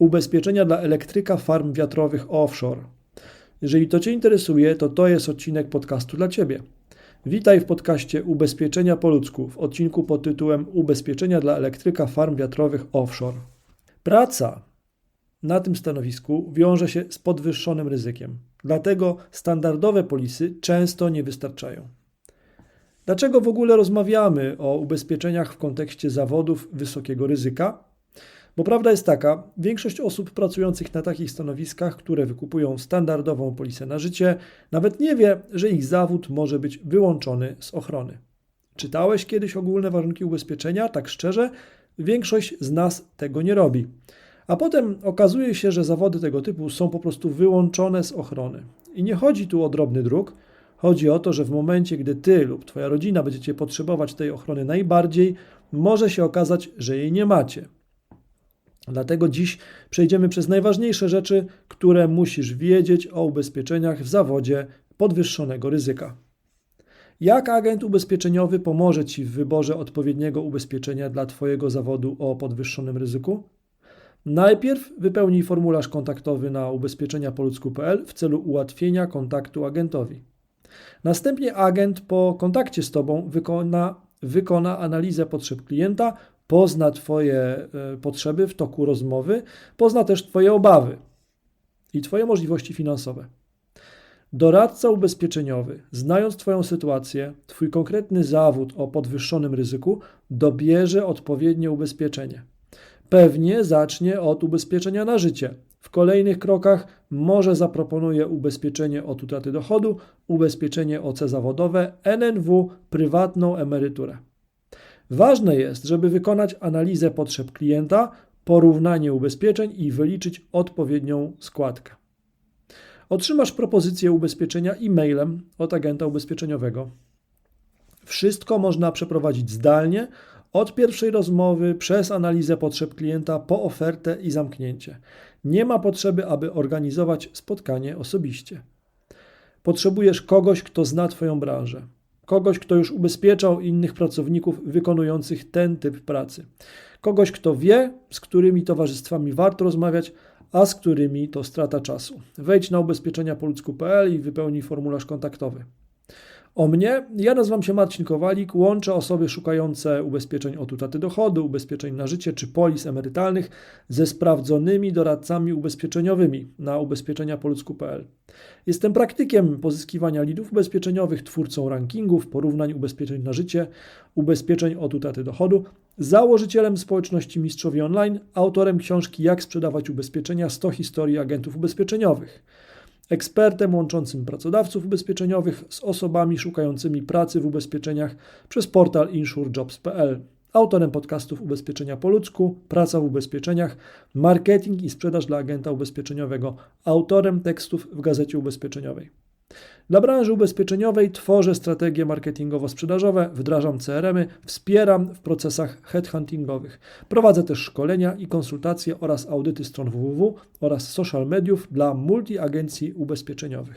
Ubezpieczenia dla elektryka farm wiatrowych offshore. Jeżeli to Cię interesuje, to to jest odcinek podcastu dla Ciebie. Witaj w podcaście Ubezpieczenia po ludzku w odcinku pod tytułem Ubezpieczenia dla elektryka farm wiatrowych offshore. Praca na tym stanowisku wiąże się z podwyższonym ryzykiem, dlatego standardowe polisy często nie wystarczają. Dlaczego w ogóle rozmawiamy o ubezpieczeniach w kontekście zawodów wysokiego ryzyka? Bo prawda jest taka, większość osób pracujących na takich stanowiskach, które wykupują standardową polisę na życie, nawet nie wie, że ich zawód może być wyłączony z ochrony. Czytałeś kiedyś ogólne warunki ubezpieczenia? Tak szczerze, większość z nas tego nie robi. A potem okazuje się, że zawody tego typu są po prostu wyłączone z ochrony. I nie chodzi tu o drobny dróg, chodzi o to, że w momencie, gdy ty lub twoja rodzina będziecie potrzebować tej ochrony najbardziej, może się okazać, że jej nie macie. Dlatego dziś przejdziemy przez najważniejsze rzeczy, które musisz wiedzieć o ubezpieczeniach w zawodzie podwyższonego ryzyka. Jak agent ubezpieczeniowy pomoże Ci w wyborze odpowiedniego ubezpieczenia dla Twojego zawodu o podwyższonym ryzyku? Najpierw wypełnij formularz kontaktowy na ubezpieczeniapoludzku.pl w celu ułatwienia kontaktu agentowi. Następnie agent po kontakcie z Tobą wykona, wykona analizę potrzeb klienta, pozna Twoje e, potrzeby w toku rozmowy, pozna też Twoje obawy i Twoje możliwości finansowe. Doradca ubezpieczeniowy, znając Twoją sytuację, Twój konkretny zawód o podwyższonym ryzyku, dobierze odpowiednie ubezpieczenie. Pewnie zacznie od ubezpieczenia na życie. W kolejnych krokach może zaproponuje ubezpieczenie od utraty dochodu, ubezpieczenie OC zawodowe, NNW, prywatną emeryturę. Ważne jest, żeby wykonać analizę potrzeb klienta, porównanie ubezpieczeń i wyliczyć odpowiednią składkę. Otrzymasz propozycję ubezpieczenia e-mailem od agenta ubezpieczeniowego. Wszystko można przeprowadzić zdalnie, od pierwszej rozmowy, przez analizę potrzeb klienta, po ofertę i zamknięcie. Nie ma potrzeby, aby organizować spotkanie osobiście. Potrzebujesz kogoś, kto zna Twoją branżę kogoś, kto już ubezpieczał innych pracowników wykonujących ten typ pracy. Kogoś, kto wie, z którymi towarzystwami warto rozmawiać, a z którymi to strata czasu. Wejdź na ubezpieczeniapoludzku.pl i wypełnij formularz kontaktowy. O mnie, ja nazywam się Marcin Kowalik, łączę osoby szukające ubezpieczeń od utraty dochodu, ubezpieczeń na życie czy polis emerytalnych ze sprawdzonymi doradcami ubezpieczeniowymi na ubezpieczeniapoludzku.pl. Jestem praktykiem pozyskiwania lidów ubezpieczeniowych, twórcą rankingów, porównań ubezpieczeń na życie, ubezpieczeń od utraty dochodu, założycielem społeczności Mistrzowie Online, autorem książki Jak sprzedawać ubezpieczenia 100 historii agentów ubezpieczeniowych ekspertem łączącym pracodawców ubezpieczeniowych z osobami szukającymi pracy w ubezpieczeniach przez portal insurejobs.pl. Autorem podcastów Ubezpieczenia po ludzku, Praca w ubezpieczeniach, Marketing i sprzedaż dla agenta ubezpieczeniowego, autorem tekstów w Gazecie Ubezpieczeniowej. Dla branży ubezpieczeniowej tworzę strategie marketingowo-sprzedażowe, wdrażam CRM-y, wspieram w procesach headhuntingowych. Prowadzę też szkolenia i konsultacje oraz audyty stron www oraz social mediów dla multiagencji ubezpieczeniowych.